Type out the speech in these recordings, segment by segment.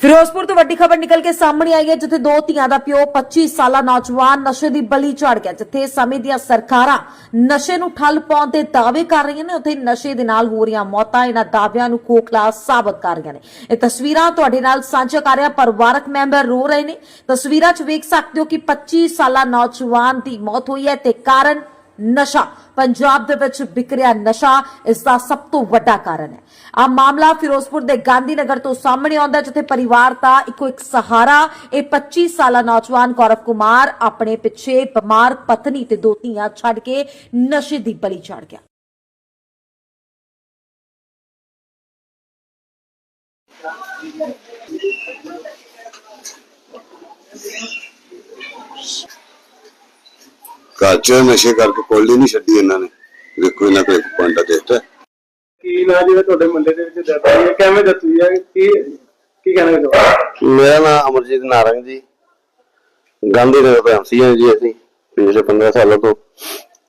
ਫਿਰੋਜ਼ਪੁਰ ਤੋਂ ਵੱਡੀ ਖਬਰ ਨਿਕਲ ਕੇ ਸਾਹਮਣੇ ਆਈ ਹੈ, ਜਿੱਥੇ ਦੋ ਧੀਆਂ ਦਾ ਪਿਓ 25 ਸਾਲਾ ਨੌਜਵਾਨ ਨਸ਼ੇ ਦੀ ਬਲੀ ਚੜ ਗਿਆ, ਜਿੱਥੇ ਸਮੇਂ ਦੀਆਂ ਸਰਕਾਰਾਂ ਨਸ਼ੇ ਨੂੰ ਠੱਲ ਪਾਉਣ ਦੇ ਦਾਅਵੇ ਕਰ ਰਹੀਆਂ ਨੇ, ਉੱਥੇ ਨਸ਼ੇ ਦੇ ਨਾਲ ਹੋ ਰਹੀਆਂ ਮੌਤਾਂ, ਇਹਨਾਂ ਦਾਅਵਿਆਂ ਨੂੰ ਖੋਖਲਾ ਸਾਬਤ ਕਰ ਰਹੀਆਂ ਨੇ। ਇਹ ਤਸਵੀਰਾਂ ਤੁਹਾਡੇ ਨਾਲ ਸਾਂਝਾ ਕਰ ਰਿਹਾ ਪਰਿਵਾਰਕ ਮੈਂਬਰ ਰੋ ਰਹੇ ਨੇ। ਤਸਵੀਰਾਂ 'ਚ ਵੇਖ ਸਕਦੇ ਹੋ ਕਿ 25 ਸਾਲਾ ਨੌਜਵਾਨ ਦੀ ਮੌਤ ਹੋਈ ਹੈ, ਤੇ ਕਾਰਨ ਨਸ਼ਾ। ਪੰਜਾਬ ਦੇ ਵਿੱਚ ਵਿਕਰਿਆ ਨਸ਼ਾ, ਇਸ ਦਾ ਸਭ ਤੋਂ ਵੱਡਾ ਕਾਰਨ ਹੈ। ਆ ਮਾਮਲਾ ਫਿਰੋਜ਼ਪੁਰ ਦੇ ਗਾਂਧੀ ਨਗਰ ਤੋਂ ਸਾਹਮਣੇ ਆਉਂਦਾ ਜਿੱਥੇ ਪਰਿਵਾਰ ਦਾ ਇੱਕੋ ਇੱਕ ਸਹਾਰਾ, ਇਹ 25 ਸਾਲਾ ਨੌਜਵਾਨ ਗੌਰਵ ਕੁਮਾਰ ਆਪਣੇ ਪਿੱਛੇ ਬਿਮਾਰ ਪਤਨੀ ਤੇ ਦੋ ਧੀਆਂ ਛੱਡ ਕੇ ਨਸ਼ੇ ਦੀ ਬਲੀ ਚੜ ਗਿਆ। ਘਰ ਚ ਨਸ਼ੇ ਕਰਕੇ ਕੋਲੀ ਨਹੀਂ ਛੱਡੀ ਇਹਨਾਂ ਨੇ। ਵੇਖੋ ਇਹਨਾਂ ਕੋਲ ਇੱਕ ਪੁਆਇੰਟ ਦੇਖਤਾ ਕੀ ਨਾ ਜਿਹੜਾ ਤੁਹਾਡੇ ਮੁੰਡੇ ਦੇ ਵਿੱਚ ਹੋਈ ਹੈ ਕਿਵੇਂ ਹੋਈ ਹੈ ਕੀ ਕੀ ਕਹਿਣਾ ਚਾਹੋ ਮੇਰਾ ਨਾਮ ਅਮਰਜੀਤ ਨਾਰੰਗ ਜੀ। ਗਾਂਧੀ ਨਗਰ ਤੋਂ ਹਾਂ ਜੀ ਅਸੀਂ ਪਿਛਲੇ 15 ਸਾਲਾਂ ਤੋਂ।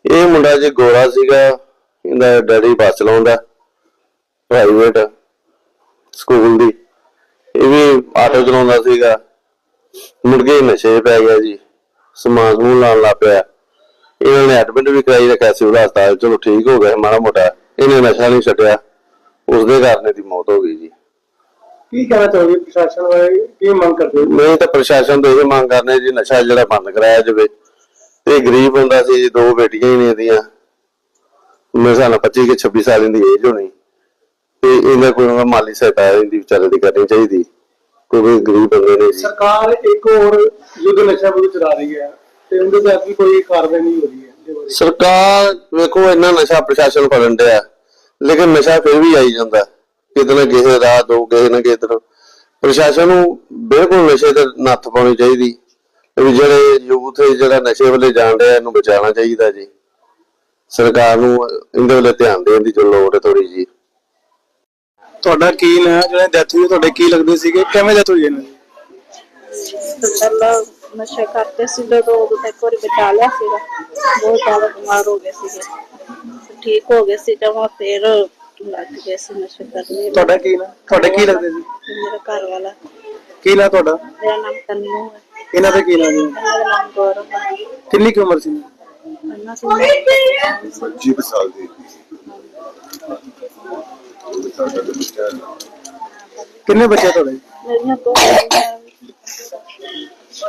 ਇਹ ਮੁੰਡਾ ਜੀ ਗੋਰਾ ਸੀਗਾ। ਇਹਦਾ ਡੈਡੀ ਬੱਸ ਚਲਾਉਂਦਾ ਪ੍ਰਾਈਵੇਟ ਸਕੂਲ ਦੀ। ਇਹ ਵੀ ਆਟੋ ਚਲਾਉਂਦਾ ਸੀਗਾ। ਮੁੜ ਕੇ ਨਸ਼ੇ ਪੈ ਗਿਆ ਜੀ। ਸਮਾਨ ਸਮੂਨ ਲਾਉਣ ਲੱਗ ਪਿਆ। ਇਹਨਾਂ ਨੇ ਐਡਮਿਟ ਵੀ ਕਰਾਈ ਰੱਖਿਆ ਸਿਵਲ ਹਸਪਤਾਲ ਚਲੋ ਠੀਕ ਹੋ ਗਿਆ ਮਾੜਾ ਮੋਟਾ। ਇਹਨੇ ਨਸ਼ਾ ਨਹੀਂ ਛੱਡਿਆ। ਉਸਦੇ ਕਾਰਨ ਇਹਦੀ ਮੌਤ ਹੋ ਗਈ ਜੀ। ਕੀ ਕਹਿਣਾ ਚਾਹੋਗੇ ਪ੍ਰਸ਼ਾਸਨ ਬਾਰੇ? ਕੀ ਮੰਗ ਕਰਦੇ ਮੈਂ ਤਾਂ ਪ੍ਰਸ਼ਾਸਨ ਤੋਂ ਇਹ ਮੰਗ ਕਰਨੇ ਜੀ ਨਸ਼ਾ ਜਿਹੜਾ ਬੰਦ ਕਰਾਇਆ ਜਾਵੇ। ਤੇ ਗਰੀਬ ਹੁੰਦਾ ਸੀ ਜੀ ਦੋ ਬੇਟੀਆਂ ਹੀ ਨੇ ਇਹਦੀਆਂ। ਮੇਰੇ ਹਿਸਾਬ ਨਾਲ 25 ਕਿ 26 ਸਾਲ ਦੀ ਏਜ ਹੋਣੀ। ਤੇ ਇਹਨਾਂ ਕੋਈ ਮਾਲੀ ਸਹਾਇਤਾ ਇਹਦੀ ਵਿਚਾਰੇ ਦੀ ਕਰਨੀ ਚਾਹੀਦੀ। ਕਿਉਂਕਿ ਗਰੀਬ ਬੰਦੇ ਨੇ ਸਰਕਾਰ ਇੱਕ ਹੋਰ ਯੁੱਧ ਨਸ਼ਾ ਵਿਰੁੱਧ ਚਲਾ ਰਹੀ ਹੈ। ਤੇ ਉਹਦੇ ਤੇ ਅੱਗੇ ਕੋਈ ਕਾਰਵਾਈ ਨਹੀਂ ਹੋ ਰਹੀ ਹੈ ਇਹਦੇ ਬਾਰੇ। ਸਰਕਾਰ ਵੇਖੋ ਇੰਨਾ ਨਸ਼ਾ ਪ੍ਰਸ਼ਾਸਨ ਫੜਨ ਡਿਆ। ਲੇਕਿਨ ਨਸ਼ਾ ਫਿਰ ਵੀ ਆਈ ਜਾਂਦਾ। ਕਿਤੇ ਨਾ ਕਿਸੇ ਰਾਹ ਦੋ ਕਿਸੇ ਨਾ ਕਿਸੇ ਤਰ੍ਹਾਂ ਪ੍ਰਸ਼ਾਸਨ ਨੂੰ ਬਿਲਕੁਲ ਨਸ਼ੇ ਤੇ ਨੱਥ ਪਾਉਣੀ ਚਾਹੀਦੀ। ਵੀ ਜਿਹੜੇ ਯੂਥ ਜਿਹੜਾ ਨਸ਼ੇ ਵੱਲੇ ਜਾਣ ਰਿਹਾ ਇਹਨੂੰ ਬਚਾਉਣਾ ਚਾਹੀਦਾ ਜੀ। ਸਰਕਾਰ ਨੂੰ ਇਹਦੇ ਵੱਲੇ ਧਿਆਨ ਦੇਣ ਦੀ ਜੋ ਲੋੜ ਹੈ ਥੋੜੀ ਜੀ ਤੁਹਾਡਾ ਕੀ ਨਾ ਜਿਹੜੇ ਡੈਥ ਹੋਈ ਤੁਹਾਡੇ ਕੀ ਲੱਗਦੇ ਸੀਗੇ? ਕਿਵੇਂ ਡੈਥ ਹੋਈ ਇਹਨਾਂ ਦੀ? ਪਹਿਲਾਂ ਨਸ਼ਾ ਕਰਦੇ ਸੀ ਜਦੋਂ ਉਦੋਂ ਤੱਕ ਵਾਰੀ ਬਚਾ ਲਿਆ ਸੀਗਾ ਬਹੁਤ ਜ਼ਿਆਦਾ ਬਿਮਾਰ ਹੋ ਗਏ ਸੀਗੇ ਤੇ ਠੀਕ ਹੋ ਗਏ ਸੀ ਜਮਾ ਫਿਰ ਲੱਗ ਗਏ ਸੀ ਨਸ਼ਾ ਕਰਨੇ ਤੁਹਾਡਾ ਕੀ ਨਾ ਤੁਹਾਡੇ ਕੀ ਲੱਗਦੇ ਸੀ ਮੇਰਾ ਘਰ ਵਾਲਾ ਕੀ ਨਾ ਤੁਹਾਡਾ ਮੇਰਾ ਨਾਮ ਤਨੂ ਹੈ ਇਹਨਾਂ ਦਾ ਕੀ ਨਾਮ ਹੈ ਦਾ ਨਾਮ ਗੌਰਵ ਹੈ ਕਿੰਨੀ ਕੁ ਉਮਰ ਸੀ ਇਹਨਾਂ ਸੀ 25 ਸਾਲ ਦੀ ਕਿੰਨੇ ਬੱਚੇ ਤੁਹਾਡੇ ਮੇਰੀਆਂ ਦੋ ਕੁੜੀਆਂ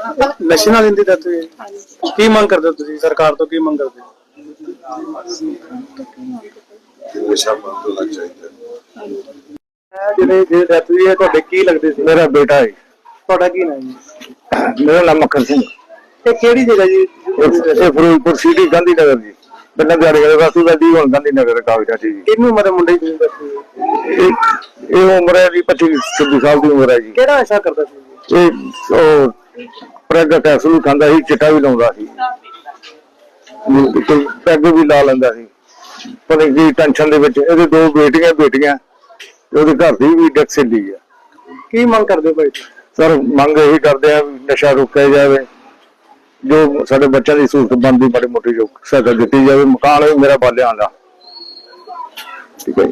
ਨਸ਼ੇ ਨਾਲ ਇੰਦੀ ਡੈਥ ਹੋਈ ਹੈ। ਕੀ ਮੰਗ ਕਰਦੇ ਹੋ ਤੁਸੀਂ? ਸਰਕਾਰ ਤੋਂ ਕੀ ਮੰਗ ਕਰਦੇ ਹੋ? ਨਸ਼ਾ ਬੰਦ ਹੋਣਾ ਚਾਹੀਦਾ। ਹਾਂਜੀ ਇਹ ਜਿਹੜੇ ਜਿਹੜੇ ਡੈਥ ਹੋਈ ਹੈ ਤੁਹਾਡੇ ਕੀ ਲੱਗਦੇ ਸੀ? ਮੇਰਾ ਬੇਟਾ ਹੈ। ਤੁਹਾਡਾ ਕੀ ਨਾਮ ਹੈ? ਜੀ ਮੇਰਾ ਨਾਮ ਮੱਖਣ ਸਿੰਘ। ਇਹ ਕਿਹੜੀ ਜਗ੍ਹਾ ਜੀ? ਇਹ ਫਿਰੋਜ਼ਪੁਰ ਸਿਟੀ ਗਾਂਧੀ ਨਗਰ ਜੀ। ਪਹਿਲਾਂ ਦਿਹਾੜੀ ਵਾਲੇ ਵਾਸੂ ਦਾ ਜੀ ਹੁਣ ਗਾਂਧੀ ਨਗਰ ਕਾਗਜ਼ਾਂ ਜੀ। ਕਿੰਨੀ ਉਮਰ ਦੇ ਮੁੰਡੇ ਦੀ? death ਹੋਈ ਹੈ? ਇਹ ਇਹ ਉਮਰ ਹੈ ਜੀ 25 26 ਸਾਲ ਦੀ ਉਮਰ ਹੈ ਜੀ। ਕਿਹੜਾ ਨਸ਼ਾ ਕਰਦਾ ਸੀ? ਇਹ ਉਹ ਪ੍ਰੈਗ ਕੈਪਸੂਲ ਵੀ ਖਾਂਦਾ ਸੀ ਚਿੱਟਾ ਵੀ ਲਾਉਂਦਾ ਸੀ। ਪੈਗ ਵੀ ਲਾ ਲੈਂਦਾ ਸੀ। ਪਰ ਇਹ ਟੈਨਸ਼ਨ ਦੇ ਵਿੱਚ ਇਹਦੇ ਦੋ ਬੇਟੀਆਂ ਬੇਟੀਆਂ ਉਹਦੇ ਘਰ ਦੀ ਵੀ ਡੈਥ ਲਈ ਆ। ਕੀ ਮੰਗ ਕਰਦੇ ਭਾਈ ਸਰ ਮੰਗ ਇਹੀ ਕਰਦੇ ਆ ਨਸ਼ਾ ਰੋਕਿਆ ਜਾਵੇ। ਜੋ ਸਾਡੇ ਬੱਚਿਆਂ ਦੀ ਸਹੂਲਤ ਬਣਦੀ ਮਾੜੀ ਮੋਟੀ ਜੋ ਸਹਾਇਤਾ ਦਿੱਤੀ ਜਾਵੇ। ਮਕਾਨ ਮੇਰਾ ਬਾਲਿਆਂ ਦਾ। ਠੀਕ ਹੈ।